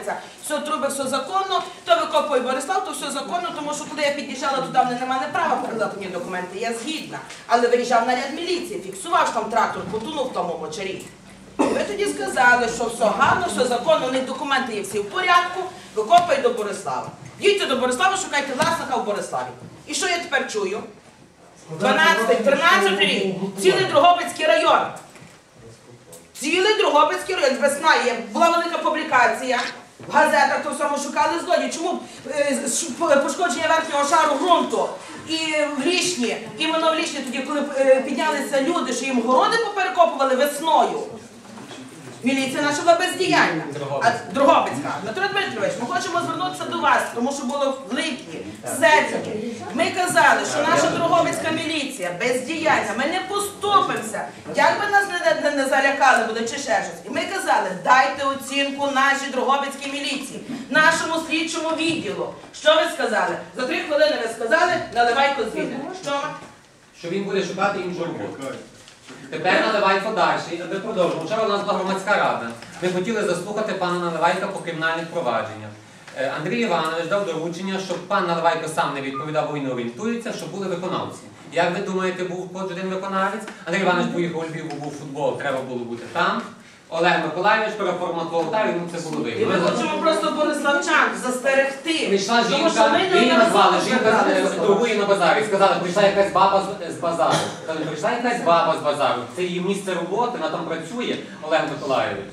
робиться. Все труби, все законно, то викопує Борислав, то все законно, тому що коли я під'їжджала туди, вони немає права передати мені документи, я згідна. Але виїжджав наряд міліції, фіксував там трактор, потонув в тому мочарі. Ви тоді сказали, що все гарно, все законно, у них документи є всі в порядку, викопай до Борислава. Їдьте до Борислава, шукайте власника в Бориславі. І що я тепер чую? 12, 13 рік, цілий Дрогобицький район. Цілий Дрогобицький район, весна є, була велика публікація. В газетах то само шукали злодії. Чому е, пошкодження верхнього шару ґрунту і в лішні, іменно в лішні, тоді, коли е, піднялися люди, що їм городи поперекопували весною. Міліція наша була бездіяльна. А Дрогобицька. Дмитро Дмитрович, ми хочемо звернутися до вас, тому що було в липні, в серпні. Ми казали, що наша Дрогобицька міліція бездіяльна, ми не поступимося. Як би нас не, не, не залякали буде чи ще щось. І ми казали, дайте оцінку нашій Дрогобицькій міліції, нашому слідчому відділу. Що ви сказали? За три хвилини ви сказали, наливайко звільнено. Що? Що він буде шукати іншу роботу. Тепер наливай далі, ми продовжимо. Вчора у нас була громадська рада. Ми хотіли заслухати пана Наливайка по кримінальних провадженнях. Е, Андрій Іванович дав доручення, щоб пан Наливайко сам не відповідав, бо він орієнтується, щоб були виконавці. Як ви думаєте, був хоч один виконавець? Андрій Іванович поїхав у Львів, був футбол, треба було бути там. Олег Миколайович переформатував йому це було І ми видно. хочемо просто Бориславчан застерегти. Прийшла Тому що жінка, ми ви її назвали, жінка зверталися е, торгує на базарі. Сказали, прийшла якась баба з- з базару. Сказали, прийшла якась баба з базару. Це її місце роботи, вона там працює, Олег Миколайович.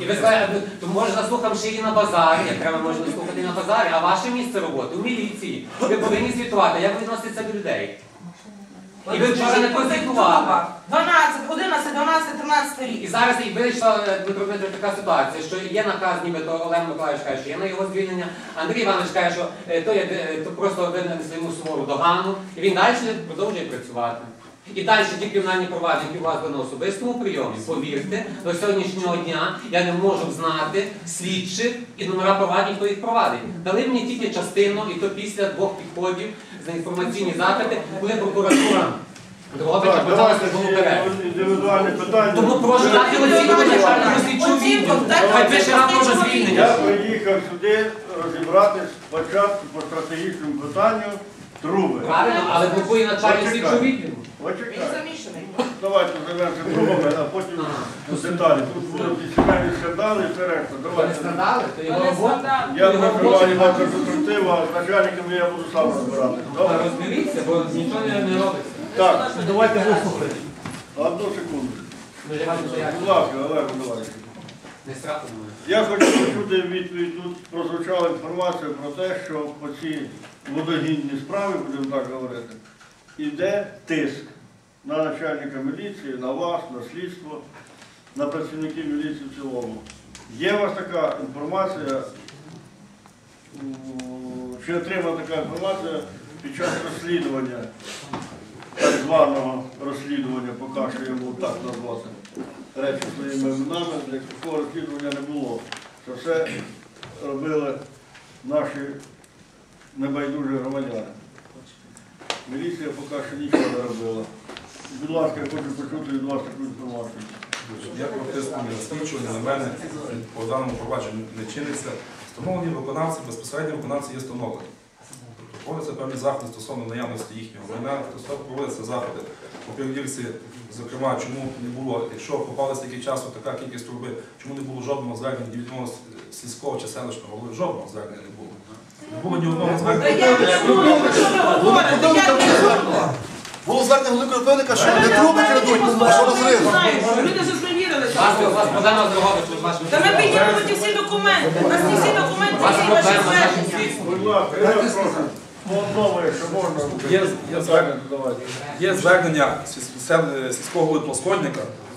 І ви скажете, то може заслухам ще і на базарі, як треба може слухати на базарі, а ваше місце роботи у міліції. Ви повинні звітувати, як ви відноситеся до людей. І ви вчора не концентрували. 12, 11, 12, 13 І зараз і вийшла е, Дмитро Дмитрович, така ситуація, що є наказ, нібито Олег Миколаївич каже, що є на його звільнення. Андрій Іванович каже, що е, то, є, е, то просто винен йому сувору догану, і він далі продовжує працювати. І далі ті кримінальні провадження, які у вас були на особистому прийомі, повірте, до сьогоднішнього дня я не можу знати слідчих і номера проваджень, хто їх провадить. Дали мені тільки частину, і то після двох підходів за інформаційні запити, коли прокуратура Давайте індивідуальне питання. Тому прошу дати. Хай пише рапорт про Я звільнення. приїхав сюди розібратись спочатку по стратегічному питанню труби. Правильно, але блокує начальник слідчого відділу. Він Почекай. замішаний. Давайте завершимо трубами, а потім деталі. Тут будуть і сімейні скандали і все решта. Ви не Давайте. то його Вони робота. скандали. Я прокриваю вашу конструктиву, а з начальниками я буду сам розбиратися. Добре? Розберіться, бо нічого не не робиться. Так, Давайте вислухаємо. одну секунду. Ну? Будь ласка, Олег Миколаївич. Я хочу почути відповідь. Тут прозвучала інформація про те, що по цій водогінні справі, будемо так говорити, іде тиск на начальника міліції, на вас, на слідство, на працівників міліції в цілому. Є у вас така інформація, чи отримана така інформація під час розслідування, званого розслідування, поки що я буду так назвати речі своїми іменами, для такого розслідування не було. Це все робили наші небайдужі громадяни. Міліція поки що нічого не робила. Будь ласка, я хочу почути від вас таку інформацію. Я протесту не на мене по даному провадженню не чиниться. Встановлені виконавці, безпосередньо виконавці є встановлені. Проводяться певні заходи стосовно наявності їхнього майна, стосовно проводяться заходи? По перевірці, зокрема, чому не було, якщо попали стільки часу така кількість труби, чому не було жодного звернення від відомого сільського чи селищного голови, жодного звернення не було. Не було ні одного звернення. було, звернення великого певника, що не труби крадуть, а що знаємо, Люди ж зневірили. Вас, вас з вашим Та ми підняли всі документи. У нас всі документи, вас ваші звернення. Можна. Є, є звернення. Є звернення сільського голови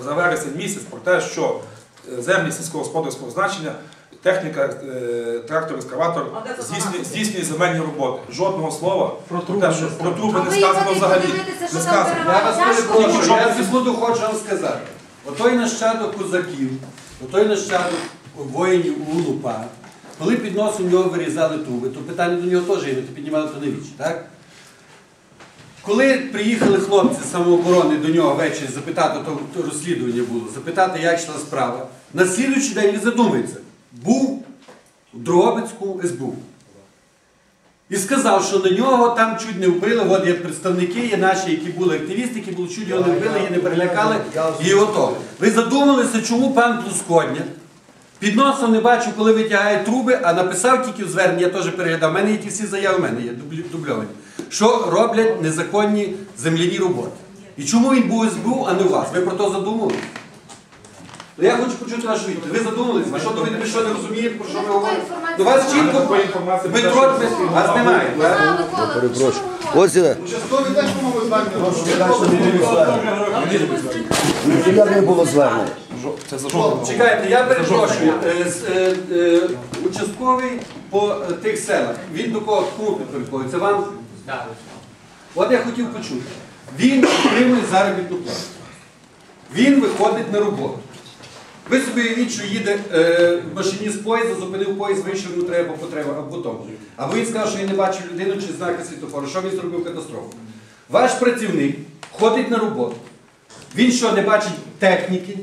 за вересень місяць про те, що е, землі сільськогосподарського значення, техніка, е, трактор, ескаватор здійснює, здійснює земельні роботи. Жодного слова Про про що про труби не сказано взагалі. Не сказано. Я вас перепрошую, я зі суду хочу вам сказати. Отой нащадок козаків, отой нащадок воїнів УЛУПА, коли під носом в нього вирізали труби, то питання до нього теж є, ми то піднімали то не вічі, так? Коли приїхали хлопці з самооборони до нього ввечері запитати, то, то розслідування було, запитати, як йшла справа, на слідуючий день він задумається. Був в Дрогобицьку СБУ. І сказав, що на нього там чуть не вбили. От є представники, є наші, які були активісти, які були чуть його не вбили, її не перелякали. І ото. Ви задумалися, чому пан Плускодня під носом не бачу, коли витягає труби, а написав тільки в зверненні, я теж переглядав. У мене є ті всі заяви, в мене є дублі- дубльовані. Що роблять незаконні земляні роботи. І чому він був СБУ, а не у вас? Ви про то задумували? Ну, Я хочу почути вашу відповідь. Ви задумались? Ви що, ви, ви що не розумієте, про що ви говорите? До вас чітко Дмитро, вас немає. так? Перепрошую. Ось іде. Ніяк не було звернення. Це за що? Чекайте, я перепрошую. Е, е, е, Участковий по тих селах. Він до кого кому підпорядковується? Вам? От я хотів почути. Він отримує заробітну плату. Він виходить на роботу. Ви собі уявіть, що їде е, машиніст поїзда, зупинив поїзд, вийшов, йому треба потреба або тому. Або він сказав, що він не бачив людину чи знаки світофору. Що він зробив катастрофу? Ваш працівник ходить на роботу. Він що, не бачить техніки?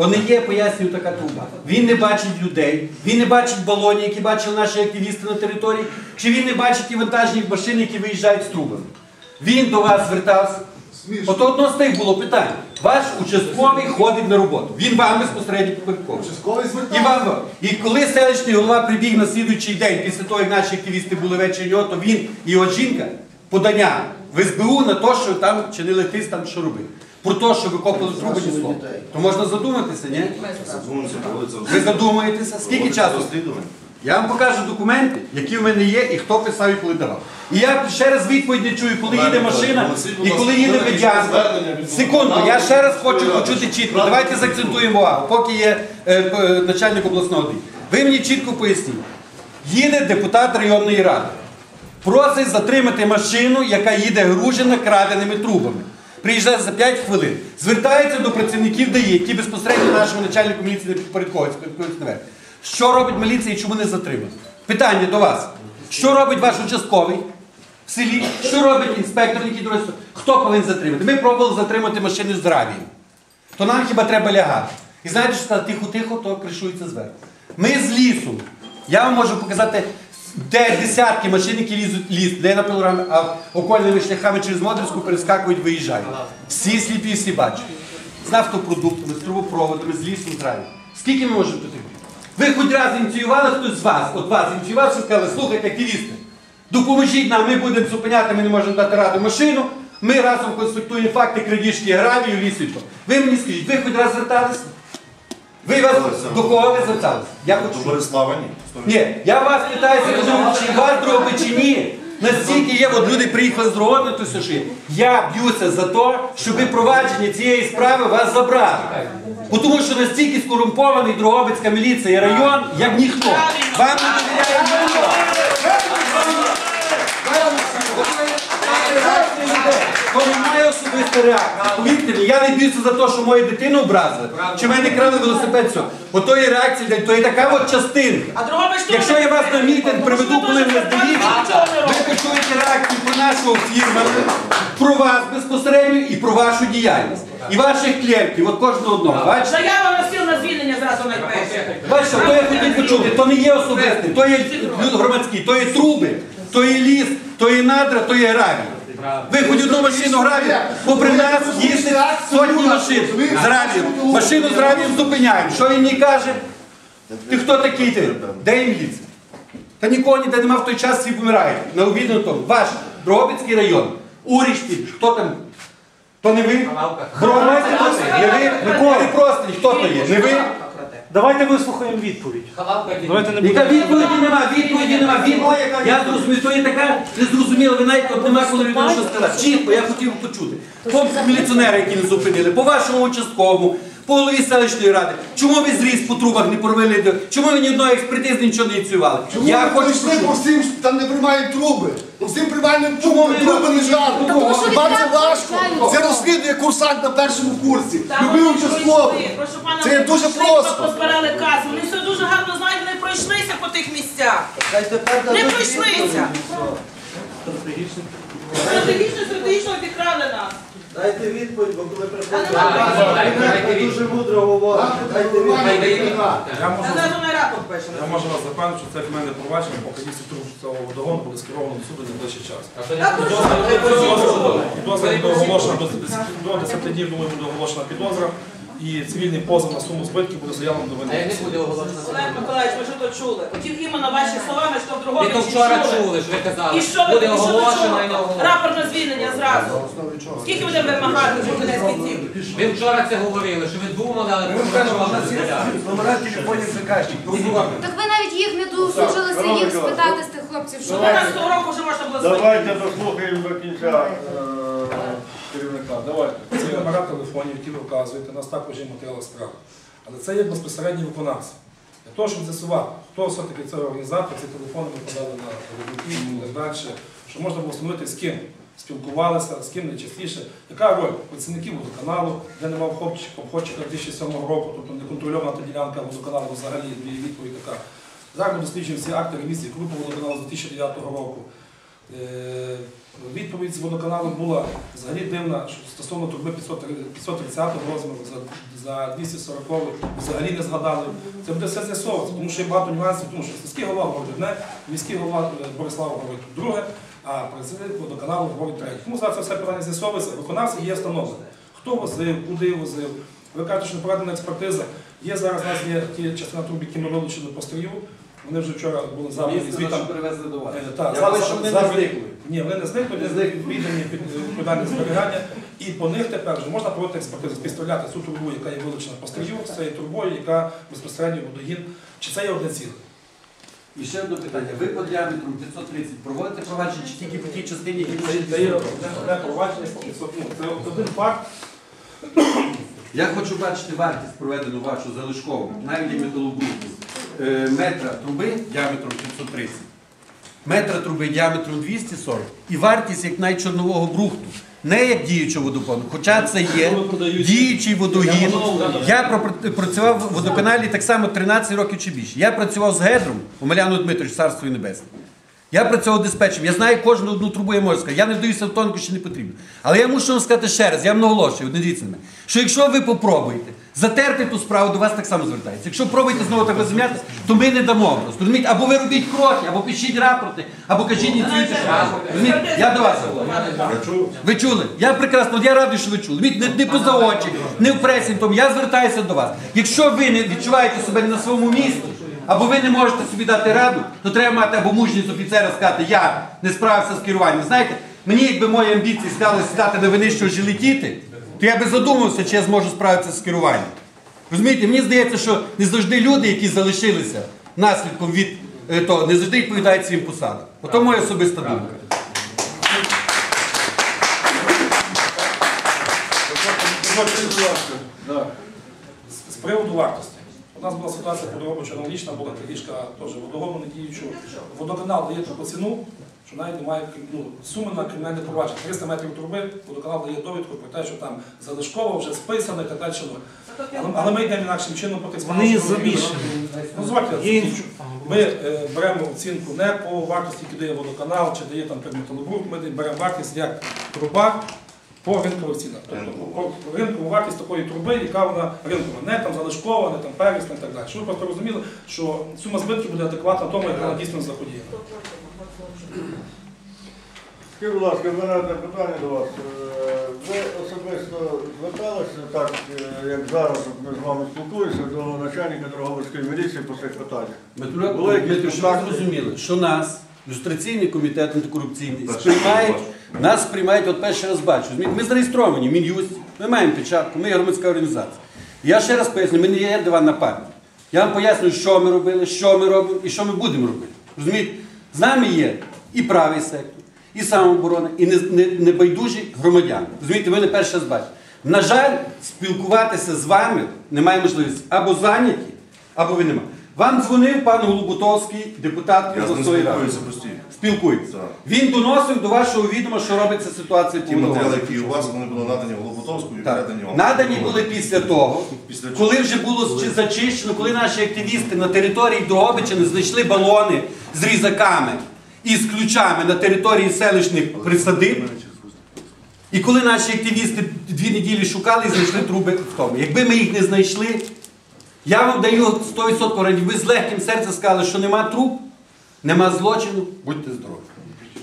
То не є, пояснюю, така труба. Він не бачить людей, він не бачить балонів, які бачили наші активісти на території, чи він не бачить ті вантажні машини, які виїжджають з трубами. Він до вас звертався. Ото одно з тих було питання. Ваш участковий ходить на роботу. Він вам безпосередньо підпорядковує. І вам і коли селищний голова прибіг на слідуючий день, після того, як наші активісти були ввечері нього, то він і його жінка подання в СБУ на те, що там чинили тиск, там що робили. Про те, що викопали труби ні слова. То можна задуматися, ні? Ви задумаєтеся, скільки часу? Я вам покажу документи, які в мене є, і хто писав і коли давав. І я ще раз відповідь не чую, коли їде машина і коли їде медіанка. Секунду, я ще раз хочу почути чітко. Давайте заакцентуємо увагу, поки є е, п- начальник обласного ДІ. Ви мені чітко поясніть. Їде депутат районної ради. Просить затримати машину, яка їде гружена краденими трубами. Приїжджає за 5 хвилин. Звертається до працівників ДАІ, які безпосередньо нашому начальнику міліції не підпорядковуються. Що робить міліція і чому не затримати? Питання до вас. Що робить ваш участковий в селі? Що робить інспектор, який друге? Хто повинен затримати? Ми пробували затримати машини з гравієм. То нам хіба треба лягати. І знаєте, що тихо-тихо, то кришується зверху. Ми з лісу. Я вам можу показати, де десятки машин, які лізуть ліс, де на пилорами, а окольними шляхами через Модрівську перескакують, виїжджають. Всі сліпі, всі бачать. З нафтопродуктами, з трубопроводами, з лісом траві. Скільки ми можемо тут? Ви хоч раз ініціювали хтось з вас, от вас ініціював, що сказали, слухайте, активісти, допоможіть нам, ми будемо зупиняти, ми не можемо дати раду машину, ми разом конструктуємо факти крадіжки гравію, лісвітло. Ви мені скажіть, ви хоч раз зверталися? Ви вас до кого ви зверталися? Я хочу. Борислава ні. Ні, я вас питаюся, чи вас дроби чи ні. Настільки є, от люди приїхали з Рогони, то все. Я б'юся за те, щоб провадження цієї справи вас забрали. Бо Тому що настільки скорумпований Дрогобицька міліція і район, як ніхто. Вам не довіряє ніхто. То немає особистої реакції. Повірте мені, я не б'юся за те, що мою дитину образили, чи мене крали велосипед, все. Бо то є реакція, то є така от частинка. А Якщо я вас на мітинг приведу, коли ви не ви почуєте реакцію про нашого фірма, про вас безпосередньо і про вашу діяльність. І ваших клієнтів, от кожного одного. Бачите? Заява на стіл на звільнення зразу найперше. Бачите, то я хотів почути, то не є особисте, то є люди громадські, то є труби, то є ліс, то є надра, то є гравій. Ви хоч одну машину гравію, попри нас їздить сотні машин з гравієм. Машину з гравієм зупиняємо. Що він мені каже? Ти хто такий ти? Де є міліція? Та нікого ніде нема в той час всі помирають. На тому. Ваш Дрогобицький район, Урічці, хто там? То не ви? Громадський? Не ви? Микола Простий, хто то є? Не ви? Давайте вислухаємо відповідь. Давайте не Яка будемо. відповіді нема, відповіді нема, відповіді. Я зрозумів, то є така незрозуміла, ви навіть от нема коли людина що сказати. Чітко, я хотів почути. Помп міліціонери, які не зупинили, по вашому участковому, по голові селищної ради. Чому ви зріз по трубах не до- Чому ви ні одної експертизи нічого не ініціювали? Я хочу прийшли по всім, там не приймають труби. По всім приймальним Чому ви труби, труби не лежали. Тому що Хіба це відразу важко? Це розслідує курсант на першому курсі. Там Любий вони участковий. пройшли. Прошу пана, Це вони дуже пройшли, просто. Позбирали касу. Вони все дуже гарно знають, вони пройшлися по тих місцях. Не пройшлися. Стратегічно, стратегічно обікрали нас. Дайте відповідь, бо коли приходить ви дуже мудро говорите. Дайте відповідь. Я можу, я вас запевнити, що це в мене провадження, поки дійсно труп цього водогону буде скеровано до суду найближчий час. Підозра буде оголошена до 10 до 10 днів, думаю, буде оголошена підозра. І цивільний позов на суму збитків буде заявлено до А як не буде оголошено? Олег Миколаївич, ви що то чули? Хотів іменно ваші слова, ми що в Ви другому то вчора чули, що ви казали. І що ви Буде що ви оголошено і не чули? оголошено. Рапорт на звільнення зразу. Скільки будемо вимагати з кінців? Ви вчора це говорили, що ви думали, але не взяв. Номера телефонів. Так ви навіть їх не дослужилися їх спитати з тих хлопців, що ви 14 року вже можна було звільнити. Давайте дослухаємо до кінця е. Давайте. Ці номера телефонів, які ви вказуєте, нас також є матеріали справи. Але це є безпосередні виконавці. Для того, щоб з'ясувати, хто все-таки це організатор, ці телефони ми подали на робітників і так далі, щоб можна було встановити з ким спілкувалися, з ким найчастіше, яка роль працівників водоканалу, де нема обходчика, обходчика 2007 року, тобто не контрольована та ділянка водоканалу взагалі дві відповідь така. Зараз ми досліджуємо всі акти ремісії групи водоканалу з 2009 року. Е, Відповідь з водоканалу була взагалі дивна, що стосовно труби 530 розміру за, за 240 взагалі не згадали. Це буде все з'ясовуватися, тому що є багато нюансів, тому що сільський голова говорить одне, міський голова е, Борислав говорить друге, а президент водоканалу говорить третє. Тому зараз це все питання з'ясовується, виконавці є встановлені. Хто возив, куди возив. Ви кажете, що не проведена експертиза. Є зараз у нас є ті частина труб, які ми вилучили по стрію. Вони вже вчора були забрані звітом. наше привезли до вас. Е, так, Я бачу, що вони не зникли. Ні, вони не зникли, вони зникли. віддані під відповідальне зберігання. І по них тепер вже можна проводити експертизу, співставляти цю трубу, яка є вилучена по стрію, з цією трубою, яка безпосередньо водогін. Чи це є одне ціле? І ще одне питання. Ви по діаметру 530 проводите провадження чи тільки по тій частині, які Це є одне провадження по 500. Ну, Це один факт. Я хочу бачити вартість проведену вашу залишкову на рівні металобрухту. Е, метра труби діаметром 530, метра труби діаметром 240 і вартість як найчорнового брухту. Не як діючого водопону, хоча це є діючий водогін. Я працював в водоканалі так само 13 років чи більше. Я працював з Гедром, Омеляну Дмитрович, царство і небесне. Я працював диспетчером, я знаю кожну одну трубу, я можу сказати. Я не вдаюся в тонкощі, не потрібно. Але я мушу вам сказати ще раз, я вам наголошую, не дивіться на мене, що якщо ви попробуєте затерти ту справу, до вас так само звертається. Якщо пробуєте знову так розуміти, то ми не дамо просто. Розумієте? Або ви робіть кроки, або пишіть рапорти, або кажіть ініціюйте справу. Я до вас. Ви чули? Я прекрасно, от я радий, що ви чули. Від- Не, не поза очі, не в пресі, тому я звертаюся до вас. Якщо ви не відчуваєте себе на своєму місці, або ви не можете собі дати раду, то треба мати або мужність офіцера сказати, я не справився з керуванням. Знаєте, мені якби мої амбіції стали сідати на винищувачі летіти, то я би задумався, чи я зможу справитися з керуванням. Розумієте, мені здається, що не завжди люди, які залишилися наслідком від е, того, не завжди відповідають своїм посадам. Ото моя особиста думка. З приводу вартості. У нас була ситуація подробича аналогічна, була трішка теж водогону не діючого. Водоканал дає таку ціну, що навіть немає ну, суми на кримінальне провадження. 300 метрів труби, водоканал дає довідку про те, що там залишково вже списано і так далі. Але, але ми йдемо інакшим чином по замішані. Ну, закінчу. Ми е, беремо оцінку не по вартості, яку дає водоканал, чи дає там металобрук, ми беремо вартість як труба по ринкових цінах. Тобто по- ринкову вартість такої труби, яка вона ринкова, не там залишкова, не там первісна і так далі. Щоб ви просто розуміли, що сума збитків буде адекватна тому, яка вона дійсно заходіє. Скажіть, будь ласка, в мене одне питання до вас. Е, Ви особисто зверталися так, е, як зараз ми з вами спілкуємося, до начальника Дрогобицької міліції по цих питаннях? Дмитро, Були якісь щоб ви контакти? зрозуміли, що нас, люстраційний комітет антикорупційний, сприймають, нас сприймають, от перший раз бачу. Ми зареєстровані в Мін'юсті, ми маємо печатку, ми є громадська організація. Я ще раз поясню, ми не є диван нападник. Я вам пояснюю, що ми робили, що ми робимо і що ми будемо робити. Розумієте? З нами є і правий сектор, і самооборона, і не- не- небайдужі громадяни. Розумієте, ви не перший раз бачите. На жаль, спілкуватися з вами немає можливості. Або зайняті, або ви немає. Вам дзвонив пан Голубутовський, депутат обласної ради. Спілкується. Він доносив до вашого відома, що робиться ситуація Ті матеріали, які у вас, вони були надані Голоботовську і Так. передані вам. Надані були після того, Після чого? коли вже було чи- зачищено, коли наші активісти на території Дрогобичини знайшли балони з різаками і з ключами на території селищних присадиб. І коли наші активісти дві неділі шукали і знайшли труби в тому. Якби ми їх не знайшли, я вам даю 100% гарантії. Ви з легким серцем сказали, що нема труб, нема злочину, будьте здорові.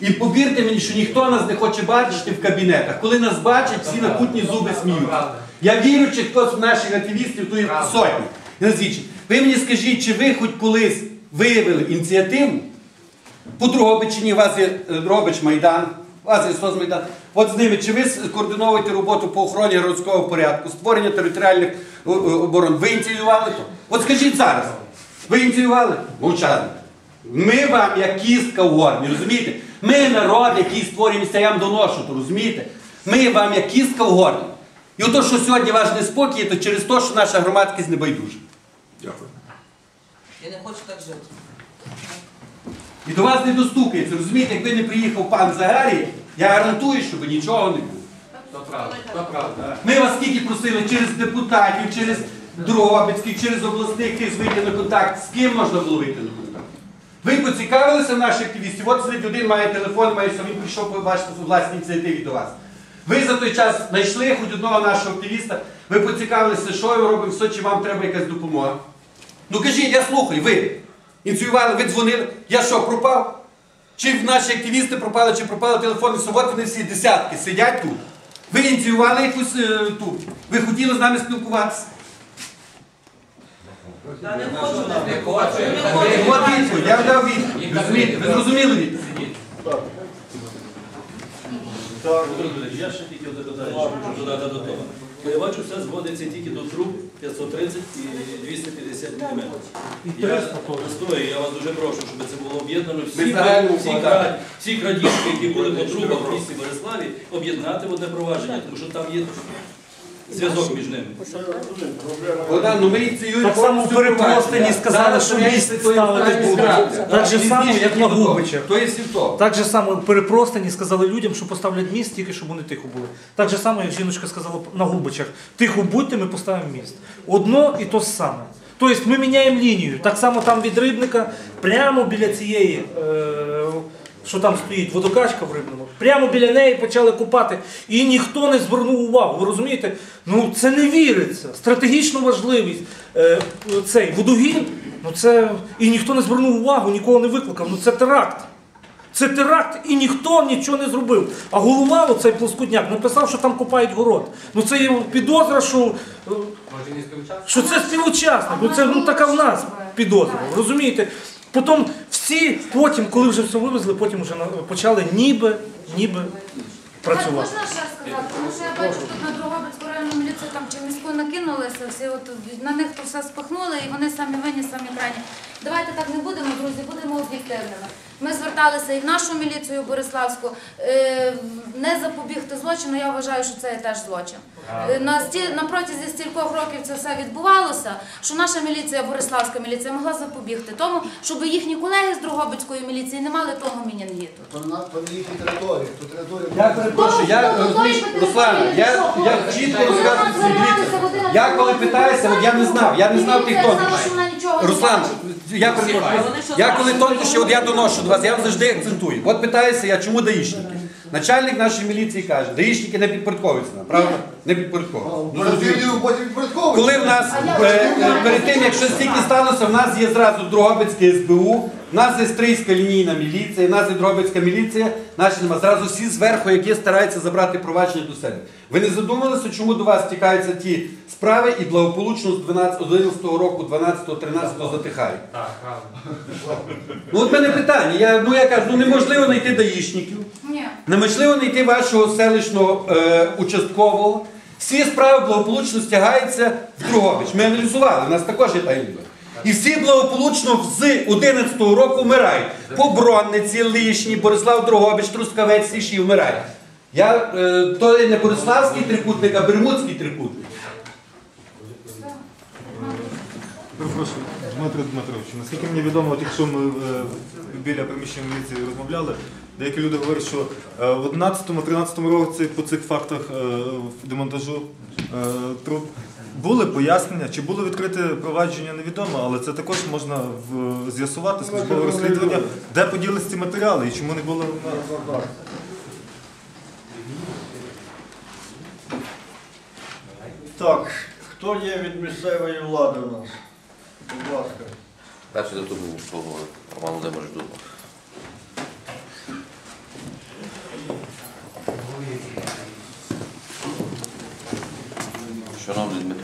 І повірте мені, що ніхто нас не хоче бачити в кабінетах. Коли нас бачать, всі на кутні зуби сміються. Я вірю, чи хтось з наших активістів, є сотні. Назвіть. Ви мені скажіть, чи ви хоч колись виявили ініціативу? По Дрогобичині у вас є е, Дрогобич Майдан, у вас є соцмайдан. От з ними, чи ви координуєте роботу по охороні городського порядку, створення територіальних о, о, оборон? Ви ініціювали то? От скажіть зараз, ви ініціювали? Мовчали. Ми вам як кістка в горлі, розумієте? Ми народ, який створює місця, я вам доношу, то розумієте? Ми вам як кістка в горлі. І ото, що сьогодні ваш неспокій, то через те, що наша громадськість не байдужа. Дякую. Я не хочу так жити. І до вас не достукається. Розумієте, якби не приїхав пан Загарій, я гарантую, що би нічого не було. То правда, то правда. Ми вас скільки просили через депутатів, через Дрогобицьких, через обласних тих вийти на контакт. З ким можна було вийти на контакт? Ви поцікавилися в наших активістів. От сидить один, має телефон, має все, він прийшов побачити у власній ініціативі до вас. Ви за той час знайшли хоч одного нашого активіста, ви поцікавилися, що ми робимо, що, чи вам треба якась допомога. Ну кажіть, я слухаю, ви ініціювали, ви дзвонили, я що, пропав? Чи наші активісти пропали, чи пропали телефонні суботи, вони всі десятки сидять тут. Ви ініціювали якусь е, ту. Ви хотіли з нами спілкуватися. Я не хочу. Не хочу. От відповідь, я дав відповідь. Розумієте? Ви зрозуміли відповідь? Так, Я ще тільки додаю, що хочу додати до того. Бо я бачу, все зводиться тільки до труб 530 і 250 мм. Я стою, я вас дуже прошу, щоб це було об'єднано всі, всі, кра- всі крадіжки, які були по трубах в місті Бориславі, об'єднати в одне провадження, тому що там є зв'язок між ними. Богдан, ну ми ініціюємо. Так само перепростані сказали, що місць ставити будуть. Так же само, як на. Губичах. То є сівто. Так же само перепростані сказали людям, що поставлять міст, тільки щоб вони тихо були. Так же само, як жіночка сказала на Губичах, тихо будьте, ми поставимо міст. Одно і то саме. Тобто ми міняємо лінію. Так само там від рибника, прямо біля цієї, е, що там стоїть, водокачка в рибному, прямо біля неї почали купати. І ніхто не звернув увагу. Ви розумієте? Ну це не віриться. Стратегічну важливість. Е, цей водогін, ну це і ніхто не звернув увагу, нікого не викликав. Ну це теракт. Це теракт і ніхто нічого не зробив. А голова, оцей плоскудняк, написав, що там копають город. Ну це його підозра, що, е, що це співучасник. Ну це ну, така в нас підозра. Розумієте? Потім всі, потім, коли вже все вивезли, потім вже почали ніби, ніби працювати. можна ще сказати, тому що я бачу тут на Дрогобицьку районну міліцію там чи міську накинулися, всі от на них то все спихнули і вони самі винні, самі крайні. Давайте так не будемо, друзі, будемо об'єктивними. Ми зверталися і в нашу міліцію Бориславську. Е, Не запобігти злочину, я вважаю, що це є теж злочин. Е, На, на протязі стількох років це все відбувалося, що наша міліція, Бориславська міліція, могла запобігти тому, щоб їхні колеги з Дрогобицької міліції не мали того мінянгіту. То на не їхні території, то територія. Я перепрошую, я Руслан, я, чітко розказую Я коли питаюся, от я не знав, я не знав тих не Руслан. Я перепрошую. Я коли тонкощі, от я доношу до вас, я вам завжди акцентую. От питаюся я, чому даїшники? Начальник нашої міліції каже, даїшники не підпорядковуються нам, правда? Не підпорядковуються. Ну. Коли в нас е, е, перед тим, як щось тільки сталося, в нас є зразу Дрогобицьке СБУ, в нас є Стрийська лінійна міліція, в нас є Дрогобицька міліція, наші нема. Зразу всі зверху, які стараються забрати провадження до себе. Ви не задумалися, чому до вас стікаються ті справи і благополучно з 12, 11 року, 12, 13 затихають? Так, правда. Ну от мене питання. Я, ну я кажу, ну неможливо знайти даїшників. Ні. Неможливо знайти вашого селищного е, участкового. Всі справи благополучно стягаються в Другобич. Ми аналізували, у нас також є та таємниця. І всі благополучно з 11 року вмирають. Побронниці, Лишні, Борислав Другобич, Трускавець, Сіші вмирають. Я, е, то не Бориславський трикутник, а Бермудський трикутник. Перепрошую, Дмитро Дмитрович, наскільки мені відомо, от якщо ми е, біля приміщення міліції розмовляли, деякі люди говорять, що е, в 11-13 році по цих фактах е, демонтажу е, труб були пояснення, чи було відкрите провадження, невідомо, але це також можна в- з'ясувати службове розслідування, де поділись ці матеріали і чому не було. Так, хто є від місцевої влади у нас? Будь ласка. Перший заступник слово Роман Володимирович Дуба. Шановний Дмитро.